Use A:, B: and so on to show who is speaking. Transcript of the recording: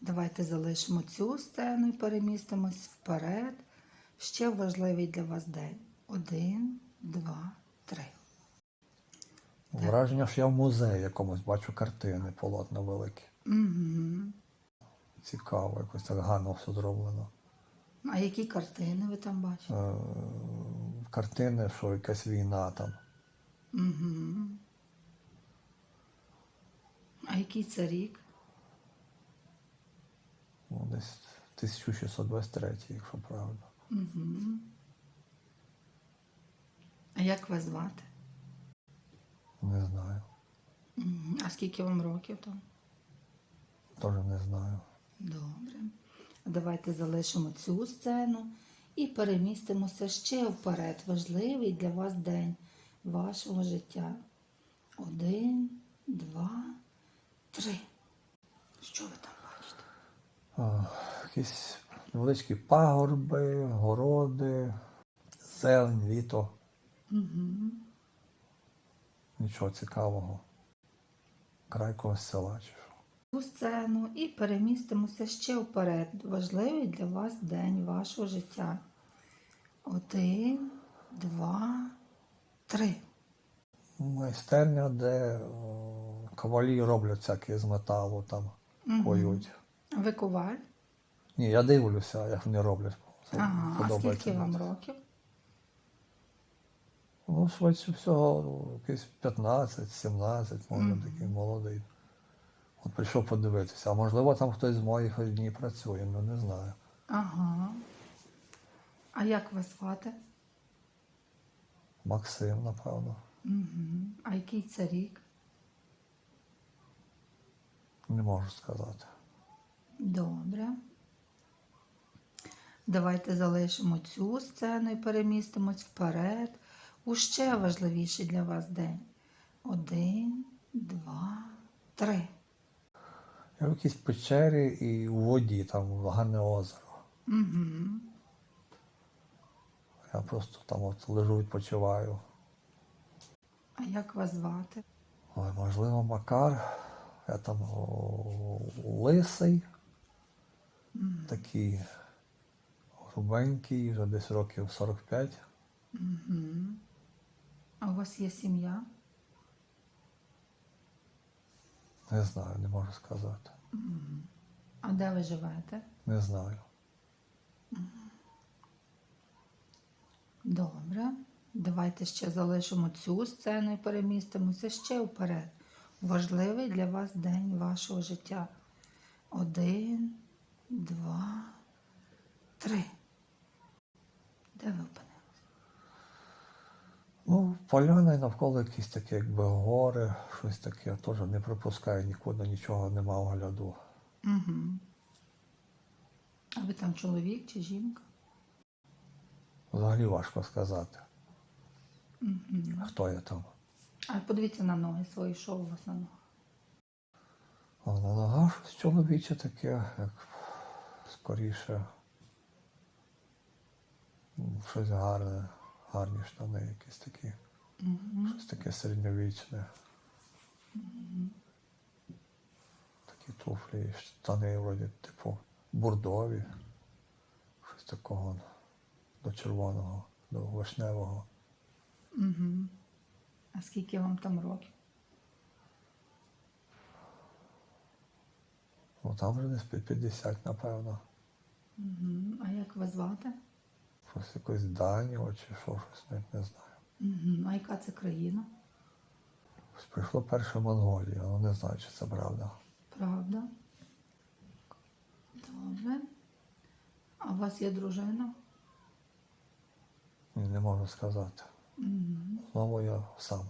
A: Давайте залишимо цю сцену і перемістимось вперед. Ще важливий для вас день. Один, два, три.
B: Враження, що я в музеї якомусь бачу картини, полотна великі.
A: Угу.
B: Цікаво, якось так гарно все зроблено.
A: А які картини ви там бачите?
B: Е, картини, що якась війна там.
A: Угу. А який це рік?
B: Десь 1623, якщо правильно.
A: Угу. А як вас звати?
B: Не знаю.
A: Мгм. А скільки вам років там?
B: Теж не знаю.
A: Добре. Давайте залишимо цю сцену і перемістимося ще вперед. Важливий для вас день вашого життя. Один, два, три. Що ви там
B: якісь невеличкі пагорби, городи, зелень, літо.
A: Угу.
B: Нічого цікавого. Край когось села чи що.
A: Цю сцену і перемістимося ще вперед. Важливий для вас день вашого життя. Один, два, три.
B: Майстерня, де о, ковалі роблять всякі з металу там
A: Мгм.
B: поють.
A: Ви коваль?
B: Ні, я дивлюся, як вони роблять.
A: Ага, а скільки вам років?
B: Ну, швидше всього, ну, якийсь 15, 17, може,
A: Мгм.
B: такий молодий. От прийшов подивитися. А можливо, там хтось з моїх одній працює, ну не знаю.
A: Ага. А як вас звати?
B: Максим, напевно.
A: Угу. А який це рік?
B: Не можу сказати.
A: Добре. Давайте залишимо цю сцену і перемістимось вперед у ще важливіший для вас день. Один, два, три.
B: Я в якійсь печері і у воді, там гарне озеро.
A: Угу.
B: Я просто там от лежу, відпочиваю.
A: А як вас звати?
B: Ой, можливо, Макар. Я там о, лисий, такий грубенький, вже десь років 45.
A: Угу. А у вас є сім'я?
B: Не знаю, не можу сказати.
A: А де ви живете?
B: Не знаю.
A: Добре. Давайте ще залишимо цю сцену і перемістимося ще вперед. Важливий для вас день вашого життя. Один, два, три. Де ви опинилися?
B: Ну, поляна і навколо якісь такі, якби гори, щось таке. Теж не пропускаю нікуди, нічого нема огляду.
A: Угу. А ви там чоловік чи жінка?
B: Взагалі важко сказати,
A: Угу.
B: хто я там.
A: А подивіться на ноги свої, що у вас на ногах?
B: А на ногах щось чоловіче таке, як скоріше. Щось гарне, гарні штани якісь такі.
A: Угу.
B: Щось таке середньовічне. Такі туфлі, штани вроді, типу, бурдові. Щось такого до червоного, до вишневого.
A: Угу. А скільки вам там років?
B: Ну там вже десь 50, напевно.
A: Угу. А як вас звати?
B: Щось якось Даніо чи що, щось навіть не знаю.
A: Угу. А яка це країна?
B: Ось Прийшло перше Монголія, але не знаю, чи це правда.
A: Правда? Добре. А у вас є дружина?
B: Ні, не можу сказати.
A: Угу.
B: Знову я сам.